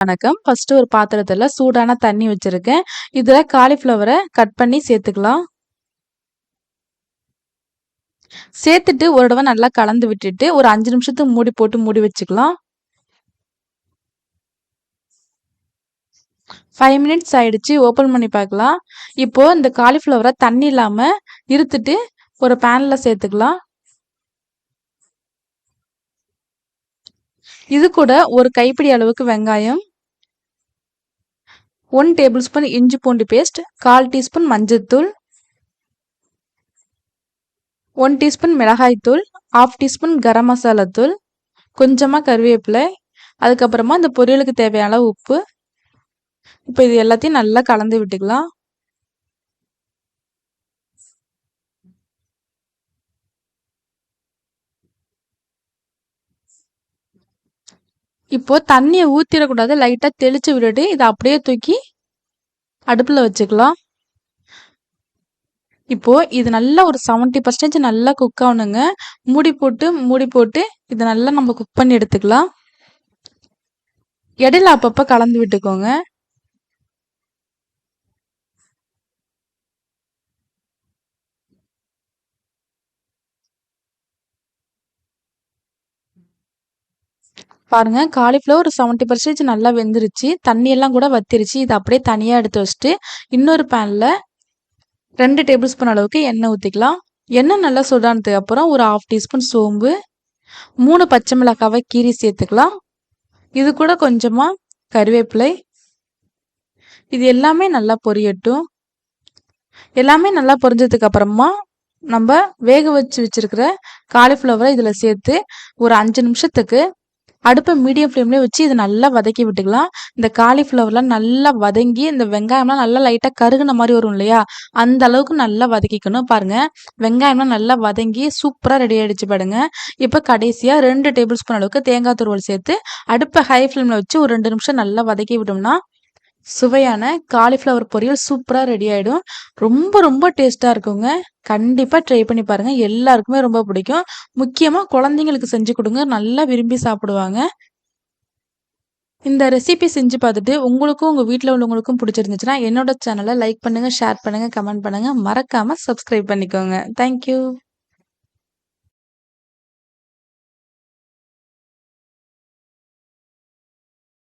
வணக்கம். ஃபர்ஸ்ட் ஒரு பாத்திரத்துல சூடான தண்ணி வச்சிருக்கேன். இதுல காலிஃப்ளவரை கட் பண்ணி சேர்த்துக்கலாம். சேர்த்துட்டு ஒரு தடவை நல்லா கலந்து விட்டுட்டு ஒரு அஞ்சு நிமிஷத்துக்கு மூடி போட்டு மூடி வச்சுக்கலாம். ஃபைவ் மினிட்ஸ் ஆயிடுச்சு. ஓப்பன் பண்ணி பார்க்கலாம். இப்போ இந்த காலிஃப்ளவரை தண்ணி இல்லாம இருத்துட்டு ஒரு பேன்ல சேர்த்துக்கலாம். இது கூட ஒரு கைப்பிடி அளவுக்கு வெங்காயம். ஒன் டேபிள் ஸ்பூன் இஞ்சி பூண்டு பேஸ்ட் கால் டீஸ்பூன் மஞ்சள்தூள் ஒன் டீஸ்பூன் மிளகாய்த்தூள் ஆஃப் டீஸ்பூன் கரம் மசாலா தூள் கொஞ்சமாக கருவேப்பிலை அதுக்கப்புறமா இந்த பொரியலுக்கு தேவையான உப்பு. இப்போ இது எல்லாத்தையும் நல்லா கலந்து விட்டுக்கலாம். இப்போ தண்ணியை ஊற்றிடக்கூடாது லைட்டாக தெளித்து விட்டுட்டு இதை அப்படியே தூக்கி அடுப்பில் வச்சுக்கலாம். இப்போது இது நல்லா ஒரு செவன்ட்டி பர்சன்டேஜ் நல்லா குக் ஆகணுங்க. மூடி போட்டு மூடி போட்டு இதை நல்லா நம்ம குக் பண்ணி எடுத்துக்கலாம். இடையில அப்பப்போ கலந்து விட்டுக்கோங்க. பாருங்க காலிஃப்ளவர் ஒரு செவன்ட்டி பர்சன்டேஜ் நல்லா வெந்துருச்சு. தண்ணியெல்லாம் கூட வத்திருச்சு. இதை அப்படியே தனியாக எடுத்து வச்சுட்டு இன்னொரு பேனில் ரெண்டு டேபிள் ஸ்பூன் அளவுக்கு எண்ணெய் ஊற்றிக்கலாம் எண்ணெய் நல்லா சுடானதுக்கு அப்புறம் ஒரு ஆஃப் டீஸ்பூன் சோம்பு மூணு பச்சை மிளகாவை கீரி சேர்த்துக்கலாம். இது கூட கொஞ்சமாக கருவேப்பிலை. இது எல்லாமே நல்லா பொரியட்டும். எல்லாமே நல்லா பொரிஞ்சதுக்கு அப்புறமா நம்ம வேக வச்சு வச்சிருக்கிற காலிஃப்ளவரை இதில் சேர்த்து ஒரு அஞ்சு நிமிஷத்துக்கு அடுப்பை மீடியம் ஃப்ளேம்லேயே வச்சு இதை நல்லா வதக்கி விட்டுக்கலாம். இந்த காலிஃப்ளவர்லாம் நல்லா வதங்கி இந்த வெங்காயம்லாம் நல்லா லைட்டாக கருகுன மாதிரி வரும் இல்லையா? அந்த அளவுக்கு நல்லா வதக்கிக்கணும். பாருங்க. வெங்காயம்லாம் நல்லா வதங்கி சூப்பராக ரெடி ஆகிடுச்சு பாருங்க. இப்போ கடைசியாக ரெண்டு டேபிள் ஸ்பூன் அளவுக்கு தேங்காய் துருவல் சேர்த்து அடுப்பை ஹை ஃப்ளேமில் வச்சு ஒரு ரெண்டு நிமிஷம் நல்லா வதக்கி விட்டோம்னா சுவையான காலிஃப்ளவர் பொரியல் சூப்பராக ரெடி ஆகிடும் ரொம்ப ரொம்ப டேஸ்ட்டாக இருக்குங்க. கண்டிப்பாக ட்ரை பண்ணி பாருங்கள் எல்லாருக்குமே ரொம்ப பிடிக்கும். முக்கியமாக குழந்தைங்களுக்கு செஞ்சு கொடுங்க. நல்லா விரும்பி சாப்பிடுவாங்க. இந்த ரெசிபி செஞ்சு பார்த்துட்டு உங்களுக்கும் உங்கள் வீட்டில் உள்ளவங்களுக்கும் பிடிச்சிருந்துச்சுன்னா என்னோட சேனலை லைக் பண்ணுங்கள் ஷேர் பண்ணுங்கள் கமெண்ட் பண்ணுங்கள் மறக்காமல் சப்ஸ்கிரைப் பண்ணிக்கோங்க. தேங்க்யூ